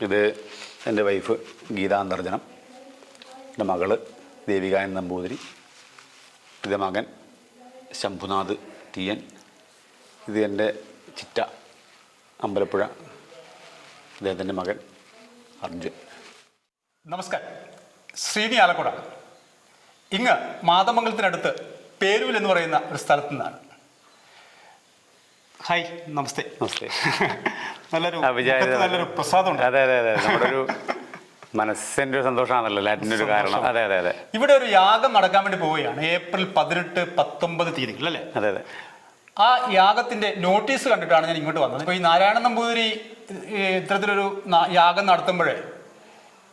ഇത് എന്റെ വൈഫ് ഗീതാന്തർജനം എന്റെ മകൾ ദേവികായൻ നമ്പൂതിരി ഇത് മകൻ ശംഭുനാഥ് എൻ ഇത് എന്റെ ചിറ്റ അമ്പലപ്പുഴ അദ്ദേഹത്തിന്റെ മകൻ അർജുൻ. നമസ്കാരം. ശ്രീനി ആലക്കുട ഇങ്ങ് മാതമംഗലത്തിനടുത്ത് പേരൂൽ എന്ന് പറയുന്ന ഒരു സ്ഥലത്തു നിന്നാണ്. ഹായ് നമസ്തേ. നമസ്തേ. നല്ലൊരു നല്ലൊരു പ്രസാദമുണ്ട്. അതെ അതെ അതെ നമ്മുടെ ഒരു മനസ്സിന്റെ ഒരു സന്തോഷമാണല്ലോ ലാറ്റിന്റെ ഒരു കാരണം. അതെ അതെ അതെ. ഇവിടെ ഒരു യാഗം നടക്കാൻ വേണ്ടി പോവുകയാണ്. ഏപ്രിൽ പതിനെട്ട് പത്തൊമ്പത് തീയതികൾ അല്ലേ? അതെ അതെ. ആ യാഗത്തിന്റെ നോട്ടീസ് കണ്ടിട്ടാണ് ഞാൻ ഇങ്ങോട്ട് വന്നത്. ഇപ്പോൾ ഈ നാരായണ നമ്പൂതിരി ഇത്തരത്തിലൊരു യാഗം നടത്തുമ്പോഴേ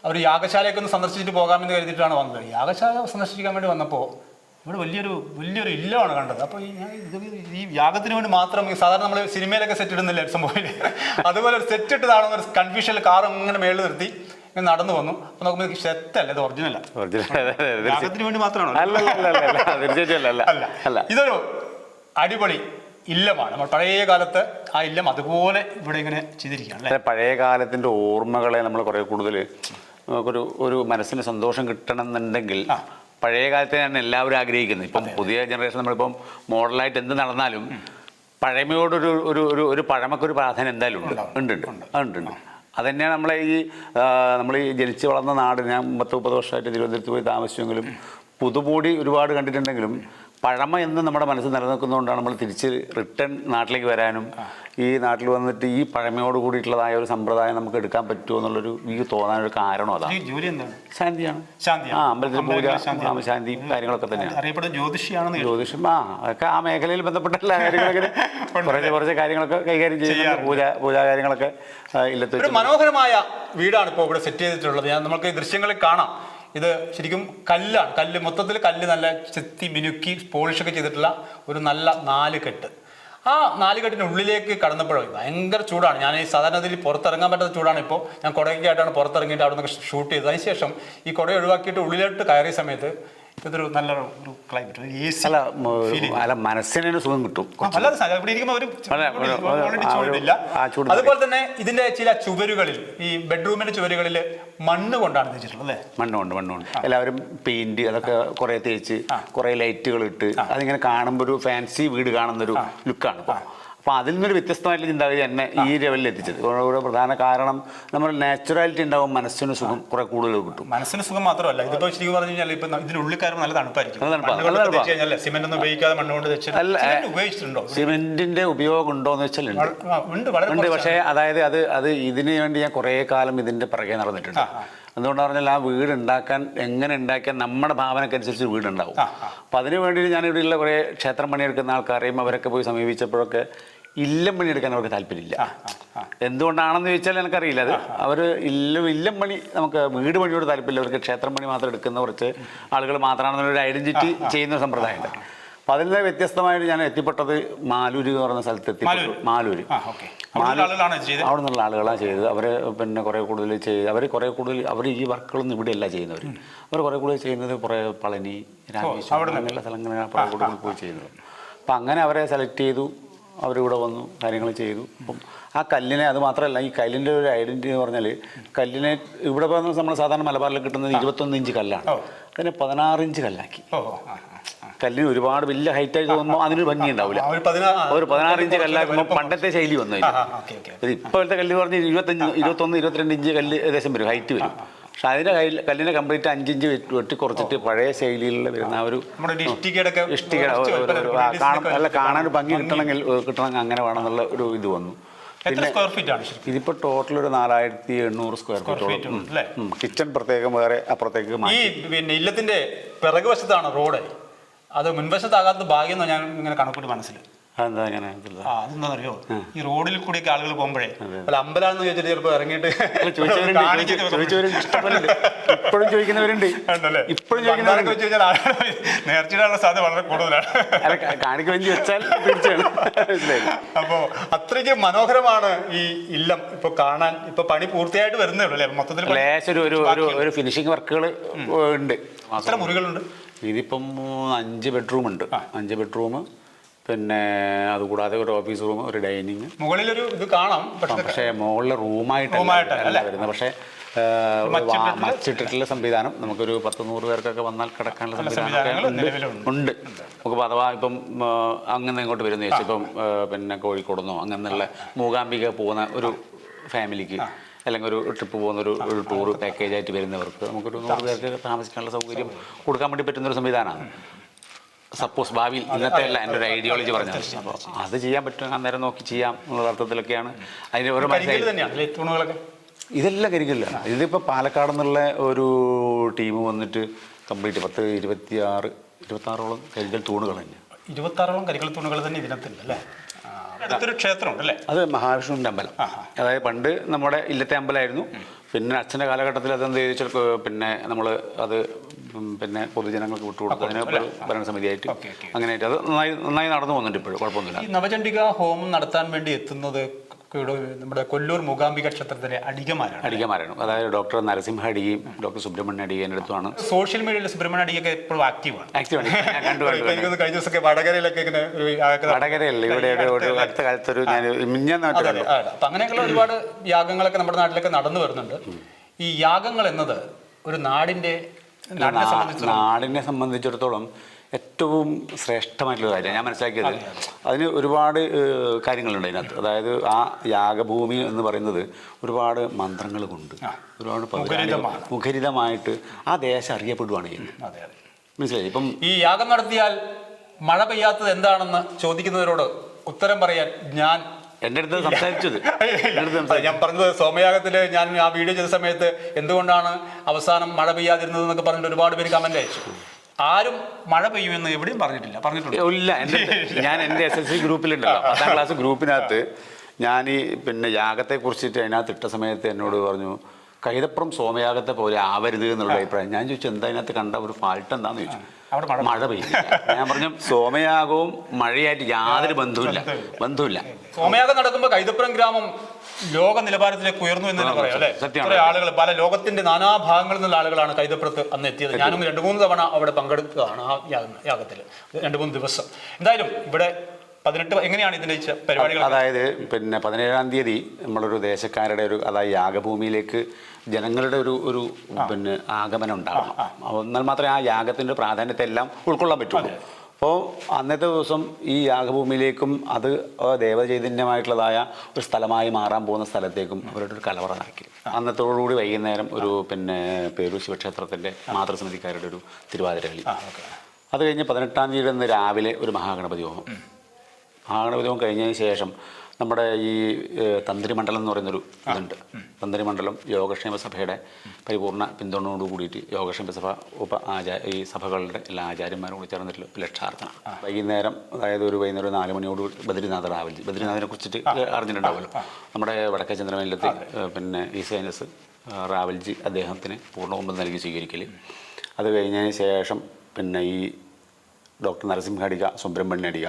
അവർ യാഗശാലയൊക്കെ ഒന്ന് സന്ദർശിച്ചിട്ട് പോകാമെന്ന് കരുതിയിട്ടാണ് വന്നത്. യാഗശാല സന്ദർശിക്കാൻ വേണ്ടി വന്നപ്പോൾ ഇവിടെ വലിയൊരു വലിയൊരു ഇല്ലമാണ് കണ്ടത്. അപ്പോൾ ഈ ഞാൻ ഇത് ഈ യാഗത്തിന് വേണ്ടി മാത്രം സാധാരണ നമ്മൾ സിനിമയിലൊക്കെ സെറ്റ് ഇടുന്നില്ല സംഭവം അതുപോലെ ഒരു സെറ്റ് ഇട്ടതാണെന്ന് ഒരു കൺഫ്യൂഷനിൽ കാർ ഇങ്ങനെ മേളിൽ നിർത്തി ഇങ്ങനെ നടന്നു വന്നു. നോക്കുമ്പോൾ സെറ്റല്ല ഇത് ഒറിജിനൽ യാഗത്തിന് വേണ്ടി മാത്രമാണോ? ഇതൊരു അടിപൊളി ഇല്ലമാണ്. നമ്മൾ പഴയ കാലത്ത് ആ ഇല്ലം അതുപോലെ ഇവിടെ ഇങ്ങനെ ചെയ്തിരിക്കുകയാണ് പഴയ കാലത്തിന്റെ ഓർമ്മകളെ നമ്മൾ കുറെ കൂടുതൽ നമുക്കൊരു ഒരു മനസ്സിന് സന്തോഷം കിട്ടണം എന്നുണ്ടെങ്കിൽ. പഴയ കാലത്തെയാണ് എല്ലാവരും ആഗ്രഹിക്കുന്നത്. ഇപ്പം പുതിയ ജനറേഷൻ നമ്മളിപ്പം മോഡലായിട്ട് എന്ത് നടന്നാലും പഴമയോടൊരു ഒരു ഒരു ഒരു പഴമക്കൊരു പ്രാധാന്യം എന്തായാലും ഉണ്ട്. ഉണ്ട് ഉണ്ട്. ഉണ്ട്. ഉണ്ട് അതന്നെയാണ് നമ്മളെ ഈ നമ്മൾ ഈ ജനിച്ച് വളർന്ന നാട്. ഞാൻ പത്ത് മുപ്പത് വർഷമായിട്ട് തിരുവനന്തപുരത്ത് പോയി താമസിച്ചെങ്കിലും പുതുമോടി ഒരുപാട് കണ്ടിട്ടുണ്ടെങ്കിലും പഴമ എന്ന് നമ്മുടെ മനസ്സിൽ നിലനിൽക്കുന്നതുകൊണ്ടാണ് നമ്മൾ തിരിച്ച് റിട്ടേൺ നാട്ടിലേക്ക് വരാനും ഈ നാട്ടിൽ വന്നിട്ട് ഈ പഴമയോട് കൂടിയിട്ടുള്ളതായ ഒരു സമ്പ്രദായം നമുക്ക് എടുക്കാൻ പറ്റുമോ എന്നുള്ളൊരു എനിക്ക് തോന്നാനൊരു കാരണം ഈ അതാണ് ശാന്തിയാണ്. ആ അമ്പലത്തിൽ പൂജ ശാന്തി കാര്യങ്ങളൊക്കെ തന്നെയാണ്. ജ്യോതിഷിയാണ് ജ്യോതിഷം ആ അതൊക്കെ ആ മേഖലയിൽ ബന്ധപ്പെട്ട എല്ലാ കാര്യങ്ങളൊക്കെ കുറച്ച് കുറച്ച് കാര്യങ്ങളൊക്കെ കൈകാര്യം ചെയ്യുന്ന. പൂജ പൂജാ കാര്യങ്ങളൊക്കെ ഇല്ലത്തെ മനോഹരമായ വീടാണ് ഇപ്പോൾ ഇവിടെ സെറ്റ് ചെയ്തിട്ടുള്ളത്. ഞാൻ നമുക്ക് ഈ ദൃശ്യങ്ങളിൽ കാണാം. ഇത് ശരിക്കും കല്ലാണ്. കല്ല് മൊത്തത്തിൽ കല്ല് നല്ല ചെത്തി മിനുക്കി പോളിഷ് ഒക്കെ ചെയ്തിട്ടുള്ള ഒരു നല്ല നാല് കെട്ട്. ആ നാല് കെട്ടിന്റെ ഉള്ളിലേക്ക് കടന്നപ്പോഴോ ഭയങ്കര ചൂടാണ്. ഞാൻ ഈ സാധാരണ ഇതിൽ പുറത്തിറങ്ങാൻ പറ്റാത്ത ചൂടാണ് ഇപ്പോൾ. ഞാൻ കുടയൊക്കെ ആയിട്ടാണ് പുറത്തിറങ്ങിയിട്ട് അവിടെ നിന്ന് ഷൂട്ട് ചെയ്തത്. അതിനുശേഷം ഈ കുട ഒഴിവാക്കിയിട്ട് ഉള്ളിലോട്ട് കയറിയ സമയത്ത് ഇതൊരു നല്ലൊരു ഒരു ക്ലൈമറ്റ് എ സി അല്ല മ- അല്ല മനസ്സിനൊരു സുഖം കിട്ടും അല്ലാതെ സാധനം. ഇവിടെ ഇരിക്കുമ്പോൾ ഒരു ഒരു- ഒരു- already ആ ഒരു- ചൂടില്ല. ആ ചൂട് അതുപോലെ തന്നെ ഇതിന്റെ ചില ചുവരുകളിൽ ഈ ബെഡ്റൂമിന്റെ ചുവരുകളിൽ മണ്ണ് കൊണ്ടാണ് തേച്ചിട്ടുള്ളത് അല്ലേ? മണ്ണുണ്ട് മണ്ണുണ്ട് എല്ലാവരും പെയിന്റ് അതൊക്കെ കുറെ തേച്ച് കുറെ ലൈറ്റുകൾ ഇട്ട് അതിങ്ങനെ കാണുമ്പോൾ ഒരു ഫാൻസി വീട് കാണുന്ന ഒരു ലുക്കാണ് അപ്പൊ അതിൽ നിന്നൊരു വ്യത്യസ്തമായിട്ടുള്ള ചിന്താഗതി എന്നെ ഈ ലെവലിൽ എത്തിച്ചത്. ഇവിടെ പ്രധാന കാരണം നമ്മൾ നാച്ചുറാലിറ്റി ഉണ്ടാവും മനസ്സിന് സുഖം കുറെ കൂടുതൽ കിട്ടും. മനസ്സിന് സുഖം മാത്രമല്ല ഇതിപ്പോ ശരിക്കും പറഞ്ഞു കഴിഞ്ഞാൽ ഇപ്പൊ ഇതിനുള്ളിൽ കാര്യം നല്ല തണുപ്പായിരിക്കും. സിമെന്റ് ഒന്നും ഉപയോഗിക്കാതെ മണ്ണ് കൊണ്ട് തെച്ച് അല്ല, സിമെന്റ് ഉപയോഗിച്ചിട്ടുണ്ടോ? സിമെന്റിന്റെ ഉപയോഗം ഉണ്ടോ. എന്ന് വെച്ചാൽ ഉണ്ട് പക്ഷേ അതായത് അത് അത് ഇതിനു വേണ്ടി ഞാൻ കുറേ കാലം ഇതിന്റെ പിറകെ നടന്നിട്ടുണ്ട്. എന്തുകൊണ്ടാണ് പറഞ്ഞാൽ ആ വീട് ഉണ്ടാക്കാൻ എങ്ങനെ ഉണ്ടാക്കിയാൽ നമ്മുടെ ഭാവനക്കനുസരിച്ച് വീട് ഉണ്ടാവും. ആ, ആ. അപ്പം അതിന് വേണ്ടി ഞാൻ ഇവിടെയുള്ള കുറേ ക്ഷേത്രം പണിയെടുക്കുന്ന ആൾക്കാരെയും അവരൊക്കെ പോയി സമീപിച്ചപ്പോഴൊക്കെ ഇല്ലം പണി എടുക്കാൻ അവർക്ക് താല്പര്യമില്ല. എന്തുകൊണ്ടാണെന്ന് ചോദിച്ചാൽ എനിക്കറിയില്ല. അത് അവർ ഇല്ലം ഇല്ലം പണി നമുക്ക് വീട് പണിയോട് താല്പര്യമില്ല. അവർക്ക് ക്ഷേത്രം പണി മാത്രം എടുക്കുന്ന കുറച്ച് ആളുകൾ മാത്രമാണെന്നൊരു ഐഡന്റിറ്റി ചെയ്യുന്ന സമ്പ്രദായമുണ്ട്. അപ്പം അതിൽ നിന്ന് വ്യത്യസ്തമായിട്ട് ഞാൻ എത്തിപ്പെട്ടത് മാലൂര് എന്ന് പറയുന്ന സ്ഥലത്ത് എത്തിപ്പെട്ടു. മാലൂര്. അവിടെ നിന്നുള്ള ആളുകളാണ് ചെയ്തത്? അവർ പിന്നെ കുറേ കൂടുതൽ ചെയ്ത് അവർ കുറേ കൂടുതൽ അവർ ഈ വർക്കുകളൊന്നും ഇവിടെയല്ല ചെയ്യുന്നവർ അവർ കുറേ കൂടുതൽ ചെയ്യുന്നത് കുറേ പളനി രാമേശ്വരം അങ്ങനെയുള്ള സ്ഥലങ്ങളിലാണ് കുറേ കൂടുതൽ പോയി ചെയ്യുന്നത്. അപ്പം അങ്ങനെ അവരെ സെലക്ട് ചെയ്തു. അവരിവിടെ വന്നു കാര്യങ്ങൾ ചെയ്തു. അപ്പം ആ കല്ലിനെ അത് മാത്രമല്ല ഈ കല്ലിന്റെ ഒരു ഐഡന്റിറ്റി എന്ന് പറഞ്ഞാൽ കല്ലിനെ ഇവിടെ പറഞ്ഞ നമ്മൾ സാധാരണ മലബാറിൽ കിട്ടുന്നത് ഇരുപത്തൊന്ന് ഇഞ്ച് കല്ലാണ്. അതിനെ പതിനാറ് ഇഞ്ച് കല്ലാക്കി. കല്ലിന് ഒരുപാട് വലിയ ഹൈറ്റായി തോന്നുമ്പോൾ അതിനൊരു ഭംഗി ഉണ്ടാവില്ല. ഒരു പതിനാറ് ഇഞ്ച് കല്ലാക്കുമ്പോൾ പണ്ടത്തെ ശൈലി വന്നു ഇത് ഇപ്പോഴത്തെ കല്ല് പറഞ്ഞ് ഇരുപത്തഞ്ച് ഇരുപത്തൊന്ന് ഇരുപത്തിരണ്ട് ഇഞ്ച് കല്ല് ഏകദേശം വരും ഹൈറ്റ് വരും. പക്ഷെ അതിന്റെ കയ്യിൽ കല്ലിനെ കംപ്ലീറ്റ് അഞ്ചിഞ്ച് വെട്ടി കുറച്ചിട്ട് പഴയ ശൈലിയിലുള്ള വരുന്ന ഒരു ഇഷ്ടിക ഒരു കാണാൻ ഡിസൈനൊക്കെ അല്ല കാണാൻ ഭംഗി കിട്ടണമെങ്കിൽ കിട്ടണമെങ്കിൽ അങ്ങനെ വേണമെന്നുള്ള ഒരു ഇത് വന്നു. എത്ര സ്ക്വയർ ഫീറ്റ് ആണ് ശരിക്കും? ഇതിപ്പോൾ ടോട്ടൽ ഒരു നാലായിരത്തി എണ്ണൂറ് സ്ക്വയർ ഫീറ്റ് ഫീറ്റോളം? കിച്ചൺ പ്രത്യേകം വേറെ അപ്പുറത്തേക്ക് ഈ പിന്നെ ഇല്ലത്തിന്റെ പിറകുവശത്താണ് റോഡ് അത് മുൻവശത്താകാത്ത ഭാഗ്യം ഞാൻ ഇങ്ങനെ കണക്കൂട്ടി മനസ്സിൽ ആ അതെന്താണെന്നറിയോ ഈ റോഡിൽ കൂടിയൊക്കെ ആളുകൾ പോകുമ്പോഴേ അല്ല അമ്പലാന്ന് ചോദിച്ചിട്ട് ചിലപ്പോൾ ഇറങ്ങിയിട്ട് ഇപ്പോഴും ചോദിക്കുന്നവരുണ്ട്? ഇപ്പോഴും നേർച്ചയിടാനുള്ള സാധ്യത വളരെ കൂടുതലാണ്. കാണിക്കാൻ വെച്ചാൽ തീർച്ചയാണ്. മനസ്സിലായില്ലേ അപ്പോ അത്രയ്ക്ക് മനോഹരമാണ് ഈ ഇല്ലം ഇപ്പൊ കാണാൻ. ഇപ്പൊ പണി പൂർത്തിയായിട്ട് വരുന്നേ ഉള്ളൂ അല്ലേ? മൊത്തത്തിൽ ഒരു ഒരു ഫിനിഷിംഗ് വർക്കുകൾ ഉണ്ട്. അത്ര മുറികളുണ്ട്? ഇതിപ്പം അഞ്ച് ബെഡ്റൂം ഉണ്ട്. അഞ്ച് ബെഡ്റൂം പിന്നെ അതുകൂടാതെ ഒരു ഓഫീസ് റൂം ഒരു ഡൈനിങ് മുകളിലൊരു ഇത് കാണാം പക്ഷെ മുകളിലെ റൂമായിട്ടല്ല റൂമായിട്ടല്ല, വരുന്നത്. പക്ഷേ മച്ചിട്ടിട്ടുള്ള- സംവിധാനം. നമുക്കൊരു പത്ത് നൂറ് പേർക്കൊക്കെ വന്നാൽ കിടക്കാനുള്ള സംവിധാനം ഉണ്ട്. നമുക്ക് അഥവാ ഇപ്പം അങ്ങനെ ഇങ്ങോട്ട് വരുന്ന ചോദിച്ചാൽ ഇപ്പം പിന്നെ കോഴിക്കോടുന്നോ അങ്ങനെയുള്ള മൂകാംബിക പോകുന്ന ഒരു ഫാമിലിക്ക് അല്ലെങ്കിൽ ഒരു ട്രിപ്പ് പോകുന്ന ഒരു ഒരു ടൂർ പാക്കേജായിട്ട് വരുന്നവർക്ക് നമുക്കൊരു നൂറ് പേർക്ക് താമസിക്കാനുള്ള സൗകര്യം കൊടുക്കാൻ വേണ്ടി പറ്റുന്ന ഒരു സംവിധാനമാണ്. സപ്പോസ് ഭാവിയിൽ ഇന്നത്തെ അല്ല എന്റെ ഒരു ഐഡിയോളജി പറഞ്ഞത്. അപ്പോൾ അത്. ചെയ്യാൻ പറ്റും അന്നേരം നോക്കി ചെയ്യാം എന്നുള്ള അർത്ഥത്തിലൊക്കെയാണ് അതിന്റെ ഓരോ മനസ്സിലായി. ഇതെല്ലാം കരിക്കില്ല ഇതിപ്പോൾ പാലക്കാട് എന്നുള്ള ഒരു ടീം വന്നിട്ട് കംപ്ലീറ്റ് പത്ത് ഇരുപത്തിയാറ് ഇരുപത്താറോളം കരികൽ തൂണുകൾ തന്നെ ഇരുപത്തി ആറോളം കരിങ്കൽ തൂണുകൾ തന്നെ ഇതിനകത്തുണ്ട് അല്ലേ? ആ, അടുത്തൊരു ക്ഷേത്രമുണ്ട് അല്ലേ? അത് മഹാവിഷ്ണുവിന്റെ അമ്പലം. അതായത് പണ്ട് നമ്മുടെ ഇല്ലത്തെ അമ്പലമായിരുന്നു. പിന്നെ അച്ഛന്റെ കാലഘട്ടത്തിൽ അതെന്ത് ചോദിച്ചാൽ പിന്നെ നമ്മൾ അത് പിന്നെ പൊതുജനങ്ങൾക്ക് വിട്ടുകൊടുത്തതിന് ഒരു ഭരണസമിതിയായിട്ട്. അങ്ങനെയായിട്ട്. അത് നന്നായി നന്നായി നടന്നു പോകുന്നുണ്ട് ഇപ്പോഴും. കുഴപ്പമൊന്നുമില്ല. ഈ നവചണ്ഡിക ഹോമം നടത്താൻ വേണ്ടി എത്തുന്നത് നമ്മുടെ കൊല്ലൂർ മൂകാംബിക ക്ഷേത്രത്തിലെ അടികമാരാണ് അടികമാരാണ് അതായത് ഡോക്ടർ നരസിംഹ അടിയും ഡോക്ടർ സുബ്രഹ്മണ്യ അടിയും അടുത്താണ് സോഷ്യൽ മീഡിയയിൽ സുബ്രഹ്മണ്യ അടിയൊക്കെ എപ്പോഴും ആക്റ്റീവാണ്. ആക്റ്റീവാണ്. ഞാൻ. കഴിഞ്ഞ ദിവസമൊക്കെ വടകരയിലൊക്കെ ഇങ്ങനെ ഒരു വടകരയല്ല ഇവിടെ ഒരു- ഒരു അടുത്ത കാലത്തൊരു ഞാൻ മിഞ്ഞാന്ന് അതെ, മറ്റോ അതെ, കണ്ടു. അപ്പൊ അങ്ങനെയൊക്കെയുള്ള ഒരുപാട് യാഗങ്ങളൊക്കെ നമ്മുടെ നാട്ടിലൊക്കെ നടന്നു വരുന്നുണ്ട്. ഈ യാഗങ്ങൾ എന്നത് ഒരു നാടിന്റെ നാടിനെ സംബന്ധിച്ചിടത്തോളം. ഏറ്റവും ശ്രേഷ്ഠമായിട്ടുള്ള കാര്യം. ഞാൻ മനസ്സിലാക്കിയത് അതിന് ഒരുപാട് കാര്യങ്ങളുണ്ട് അതിനകത്ത് അതായത് ആ യാഗഭൂമി എന്ന് പറയുന്നത് ഒരുപാട് മന്ത്രങ്ങൾ കൊണ്ട് ഒരുപാട് മുഖരിതമായിട്ട് ആ ദേശം അറിയപ്പെടുവാണ് ചെയ്യുന്നത് മനസ്സിലായി? ഇപ്പം ഈ യാഗം നടത്തിയാൽ മഴ പെയ്യാത്തത് എന്താണെന്ന് ചോദിക്കുന്നവരോട് ഉത്തരം പറയാൻ ഞാൻ എന്റെ അടുത്ത് സംസാരിച്ചത്. ഞാൻ പറഞ്ഞത് സോമയാഗത്തിൽ ഞാൻ ആ വീഡിയോ ചെയ്ത സമയത്ത് എന്തുകൊണ്ടാണ് അവസാനം മഴ പെയ്യാതിരുന്നത് എന്നൊക്കെ പറഞ്ഞിട്ട് ഒരുപാട് പേര് കമന്റ് അയച്ചു. ആരും മഴ പെയ്യുമെന്ന് എവിടെയും പറഞ്ഞിട്ടില്ല. പറഞ്ഞിട്ടുണ്ട്. ഇല്ല എന്റെ ഞാൻ എന്റെ എസ് എസ് സി ഗ്രൂപ്പിലുണ്ടല്ലോ. പത്താം ക്ലാസ് ഗ്രൂപ്പിനകത്ത് ഞാൻ ഈ പിന്നെ യാഗത്തെ കുറിച്ചിട്ട് അതിനകത്ത് ഇട്ട സമയത്ത് എന്നോട് പറഞ്ഞു കൈതപ്പുറം സോമയാഗത്തെ പോലെ ആവരുത് എന്നുള്ള അഭിപ്രായം. ഞാൻ ചോദിച്ചു എന്താ അതിനകത്ത് കണ്ട ഒരു ഫാൾട്ട് എന്താന്ന് ചോദിച്ചു. മഴ മഴ പെയ്യും. ഞാൻ പറഞ്ഞു സോമയാഗവും മഴയായിട്ട് യാതൊരു ബന്ധവുമില്ല. ബന്ധവുമില്ല. സോമയാഗം നടക്കുമ്പോൾ കൈതപ്പുറം ഗ്രാമം ലോക നിലവാരത്തിലേക്ക് ഉയർന്നു എന്ന് തന്നെ പറയാം അല്ലെ? ആളുകൾ പല ലോകത്തിന്റെ നാനാഭാഗങ്ങളിൽ നിന്നുള്ള ആളുകളാണ് കൈതപ്പുറത്ത് അന്ന് എത്തിയത്. ഞാനും രണ്ട് മൂന്ന് തവണ അവിടെ പങ്കെടുത്തതാണ് ആ യാഗ- യാഗത്തിൽ. രണ്ട് മൂന്ന് ദിവസം. എന്തായാലും ഇവിടെ പതിനെട്ട് എങ്ങനെയാണ് ഇതിന്റെ പരിപാടികൾ അതായത് പിന്നെ പതിനേഴാം തീയതി നമ്മളൊരു ദേശക്കാരുടെ ഒരു അതായത് യാഗഭൂമിയിലേക്ക് ജനങ്ങളുടെ ഒരു ഒരു പിന്നെ ആഗമനം ഉണ്ടാകണം എന്നാൽ മാത്രമേ ആ യാഗത്തിന്റെ പ്രാധാന്യത്തെ എല്ലാം ഉൾക്കൊള്ളാൻ പറ്റുള്ളൂ. അപ്പോൾ അന്നത്തെ ദിവസം ഈ യാഗഭൂമിയിലേക്കും അത് ദേവചൈതന്യമായിട്ടുള്ളതായ ഒരു സ്ഥലമായി മാറാൻ പോകുന്ന സ്ഥലത്തേക്കും അവരുടെ ഒരു കലവറ നടക്കി അന്നത്തോടുകൂടി വൈകുന്നേരം ഒരു പിന്നെ പേരൂർ ശിവക്ഷേത്രത്തിന്റെ മാതൃസമിതിക്കാരുടെ ഒരു തിരുവാതിര കളി അത് കഴിഞ്ഞ് പതിനെട്ടാം തീയതി രാവിലെ ഒരു മഹാഗണപതി ഹോമം. മഹാഗണപതിവും കഴിഞ്ഞതിന് ശേഷം നമ്മുടെ ഈ തന്ത്രിമണ്ഡലം എന്ന് പറയുന്നൊരു ഇതുണ്ട്. തന്ത്രിമണ്ഡലം യോഗക്ഷേമ സഭയുടെ പരിപൂർണ പിന്തുണയോട് കൂടിയിട്ട് യോഗക്ഷേമ സഭ ഉപ ആചാര ഈ സഭകളുടെ എല്ലാ ആചാര്യന്മാരും കൂടി ചേർന്നിട്ടുള്ള ലക്ഷാർത്ഥന വൈകുന്നേരം അതായത് ഒരു വൈകുന്നേരം നാല് മണിയോട് ബദ്രിനാഥ റാവൽ ബദ്രിനാഥിനെ കുറിച്ചിട്ട് അറിഞ്ഞിട്ടുണ്ടാവുമല്ലോ. നമ്മുടെ വടക്കേ ചന്ദ്രമേലത്തെ പിന്നെ ഈ സൈനസ് റാവൽജി അദ്ദേഹത്തിന് പൂർണകുമ്പം നൽകി സ്വീകരിക്കൽ അത് കഴിഞ്ഞതിന് ശേഷം പിന്നെ ഈ ഡോക്ടർ നരസിംഹ അടിക സുബ്രഹ്മണ്യ അടിക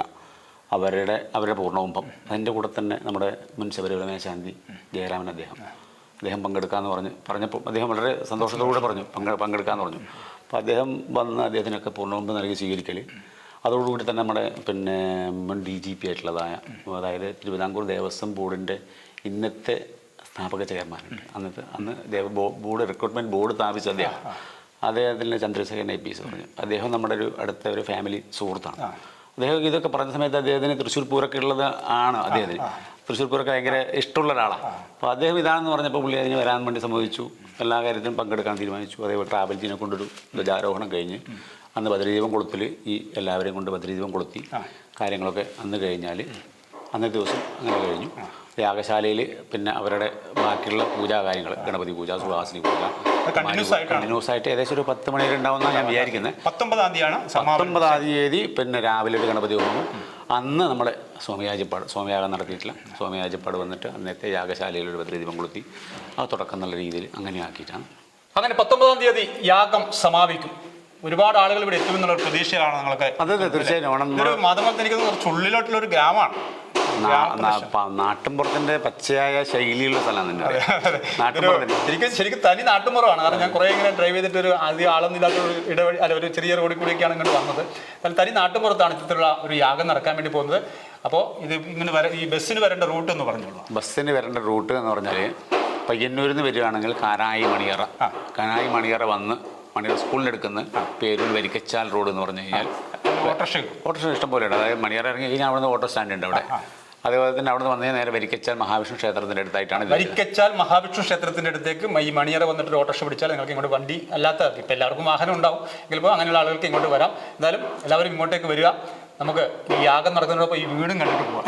അവരുടെ അവരുടെ പൂർണകുംഭം. അതിന്റെ കൂടെ തന്നെ നമ്മുടെ മുൻ ശബരിമല മേശാന്തി ജയരാമൻ അദ്ദേഹം. അദ്ദേഹം പങ്കെടുക്കാമെന്ന് പറഞ്ഞു പറഞ്ഞപ്പോൾ അദ്ദേഹം വളരെ സന്തോഷത്തോടെ പറഞ്ഞു പങ്കെ പങ്കെടുക്കാമെന്ന് പറഞ്ഞു. അപ്പോൾ അദ്ദേഹം വന്ന് അദ്ദേഹത്തിനൊക്കെ പൂർണകുംഭം നൽകി സ്വീകരിക്കൽ അതോടുകൂടി തന്നെ നമ്മുടെ പിന്നെ മുൻ ഡി ജി പി ആയിട്ടുള്ളതായ അതായത് തിരുവിതാംകൂർ ദേവസ്വം ബോർഡിന്റെ ഇന്നത്തെ സ്ഥാപക ചെയർമാൻ അന്നത്തെ അന്ന് ദേവ ബോർഡ് റിക്രൂട്ട്മെന്റ് ബോർഡ് സ്ഥാപിച്ച അദ്ദേഹം. അദ്ദേഹത്തിന്റെ ചന്ദ്രശേഖരൻ ഐ പി എസ് പറഞ്ഞു. അദ്ദേഹം നമ്മുടെ ഒരു അടുത്ത ഒരു ഫാമിലി സുഹൃത്താണ്. അദ്ദേഹം ഇതൊക്കെ പറഞ്ഞ സമയത്ത് അദ്ദേഹത്തിന് തൃശ്ശൂർ പൂരൊക്കെ ഉള്ളത് ആണ് അദ്ദേഹത്തിന്. തൃശ്ശൂർ പൂരൊക്കെ ഭയങ്കര ഇഷ്ടമുള്ള ഒരാളാണ്. അപ്പോൾ അദ്ദേഹം ഇതാണെന്ന് പറഞ്ഞപ്പോൾ പുള്ളി അതിന് വരാൻ വേണ്ടി സമ്മതിച്ചു. എല്ലാ കാര്യത്തിലും പങ്കെടുക്കാൻ തീരുമാനിച്ചു. അതേപോലെ ട്രാവൽ ജീനെ കൊണ്ടൊരു ധ്വജാരോഹണം കഴിഞ്ഞ് അന്ന് ഭദ്രദീപം കൊളുത്തിൽ ഈ എല്ലാവരെയും കൊണ്ട് ഭദ്രദീപം കൊളുത്തി കാര്യങ്ങളൊക്കെ അന്ന് കഴിഞ്ഞാൽ അന്നത്തെ ദിവസം അങ്ങനെ കഴിഞ്ഞു. യാഗശാലയിൽ പിന്നെ അവരുടെ ബാക്കിയുള്ള പൂജാ കാര്യങ്ങൾ ഗണപതി പൂജ സുഹാസിനി പൂജ. കണ്ടിന്യൂസ് ആയിട്ട് ഏകദേശം ഒരു പത്ത് മണി വരെ ഉണ്ടാവുമെന്നാണ് ഞാൻ വിചാരിക്കുന്നത് പത്തൊമ്പതാം തീയതിയാണ് പത്തൊമ്പതാം തീയതി പിന്നെ രാവിലെ ഒരു ഗണപതി ഹോമം. അന്ന് നമ്മുടെ സ്വാമിയാജപ്പാട് സോമയാഗം നടത്തിയിട്ടില്ല. സ്വാമിയാജപ്പാട് വന്നിട്ട് അന്നത്തെ യാഗശാലയിൽ ഒരു ഭദ്രദീപം കൊളുത്തി ആ തുടക്കം എന്നുള്ള രീതിയിൽ അങ്ങനെ ആക്കിയിട്ടാണ്. അങ്ങനെ പത്തൊമ്പതാം തീയതി യാഗം സമാപിക്കും. ഒരുപാട് ആളുകൾ ഇവിടെ എത്തുമെന്നുള്ള ഒരു പ്രതീക്ഷയിലാണ് നിങ്ങളൊക്കെ അതെ അതെ തീർച്ചയായും. ഓണം എനിക്ക് കുറച്ച് ഉള്ളിലോട്ടുള്ള ഒരു ഗ്രാമമാണ്. നാ- ഗ്രാമപ്രദേശം. നാട്ടിൻപുറത്തിന്റെ പച്ചയായ ശൈലിയുള്ള സ്ഥലമാണ് ശരിക്കും ശരിക്കും തനി നാട്ടുമ്പുറമാണ്. കാരണം ഞാൻ കുറേ ഇങ്ങനെ ഡ്രൈവ് ചെയ്തിട്ട് ഒരു ആദ്യം ആളൊന്നുമില്ലാത്ത ഒരു ഇടവഴി അല്ല ഒരു ചെറിയ റോഡിൽ കൂടിയൊക്കെയാണ് ഇങ്ങോട്ട് വന്നത്. എന്നാൽ തനി നാട്ടുമ്പുറത്താണ് ഇത്തരത്തിലുള്ള ഒരു യാഗം നടക്കാൻ വേണ്ടി പോകുന്നത്. അപ്പോൾ ഇത് ഇങ്ങനെ വര ഈ ബസ്സിന് വരേണ്ട റൂട്ട് എന്ന് പറഞ്ഞോളൂ. ബസ്സിന് വരേണ്ട റൂട്ട് എന്ന് പറഞ്ഞാൽ പയ്യന്നൂരിൽ നിന്ന് വരികയാണെങ്കിൽ കാനായി മണിയറ. കാനായി മണിയറ വന്ന് മണിയറ സ്കൂളിൽ എടുക്കുന്ന പേരൂർ വരിക്കച്ചാൽ റോഡ് എന്ന് പറഞ്ഞു കഴിഞ്ഞാൽ ഓട്ടോറിക്ഷ ഓട്ടോ ഇഷ്ടം പോലെ ഉണ്ട് അതായത് മണിയറ ഇറങ്ങി കഴിഞ്ഞാൽ അവിടെ നിന്ന് ഓട്ടോ സ്റ്റാൻഡ് ഉണ്ട് അവിടെ. അതേപോലെ തന്നെ അവിടെ നിന്ന് വന്നേ നേരെ വരിക്കച്ചാൽ മഹാവിഷ്ണു ക്ഷേത്രത്തിന്റെ അടുത്തായിട്ടാണ്. വരിക്കച്ചാൽ മഹാവിഷ്ണു ക്ഷേത്രത്തിന്റെ അടുത്തേക്ക് ഈ മണിയറ വന്നിട്ട് ഓട്ടോറിക്ഷ പിടിച്ചാൽ നിങ്ങൾക്ക് ഇങ്ങോട്ട് വണ്ടി അല്ലാത്ത ഇപ്പം എല്ലാവർക്കും വാഹനം ഉണ്ടാവും. ചിലപ്പോൾ അങ്ങനെയുള്ള ആളുകൾക്ക് ഇങ്ങോട്ട് വരാം. എന്തായാലും എല്ലാവരും ഇങ്ങോട്ടേക്ക് വരിക. നമുക്ക് ഈ യാഗം നടക്കുന്നതോടൊപ്പം ഈ വീടും കണ്ടിട്ട് പോവാം.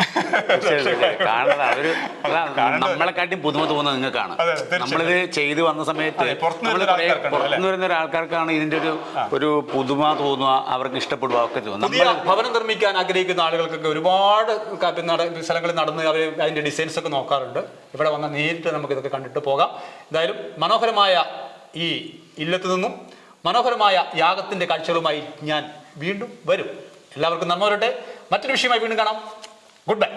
കാണുന്നത് ബുദ്ധിമുട്ട് നമ്മളെക്കാട്ടിയും പുതുമ തോന്നുന്നത് നിങ്ങൾക്കാണ്. നമ്മളിത് ചെയ്തു വന്ന സമയത്ത് പുറത്തുനിന്ന് വരുന്ന ആൾക്കാർക്കാണ് ഒരാൾക്കാർക്കാണ് ഇതിന്റെ ഒരു ഒരു പുതുമ തോന്നുക അവർക്ക് ഇഷ്ടപ്പെടുക ഒക്കെ തോന്നുന്നു ഭവനം നിർമ്മിക്കാൻ ആഗ്രഹിക്കുന്ന ആളുകൾക്കൊക്കെ ഒരുപാട് സ്ഥലങ്ങളിൽ നടന്ന് അവർ അതിന്റെ ഡിസൈൻസ് ഒക്കെ നോക്കാറുണ്ട്. ഇവിടെ വന്ന നേരിട്ട് നമുക്ക് ഇതൊക്കെ കണ്ടിട്ട് പോകാം. എന്തായാലും മനോഹരമായ ഈ ഇല്ലത്തു നിന്നും മനോഹരമായ യാഗത്തിന്റെ കാഴ്ചകളുമായി ഞാൻ വീണ്ടും വരും. എല്ലാവർക്കും നന്മ വരട്ടെ. മറ്റൊരു വിഷയമായി വീണ്ടും കാണാം. Good bye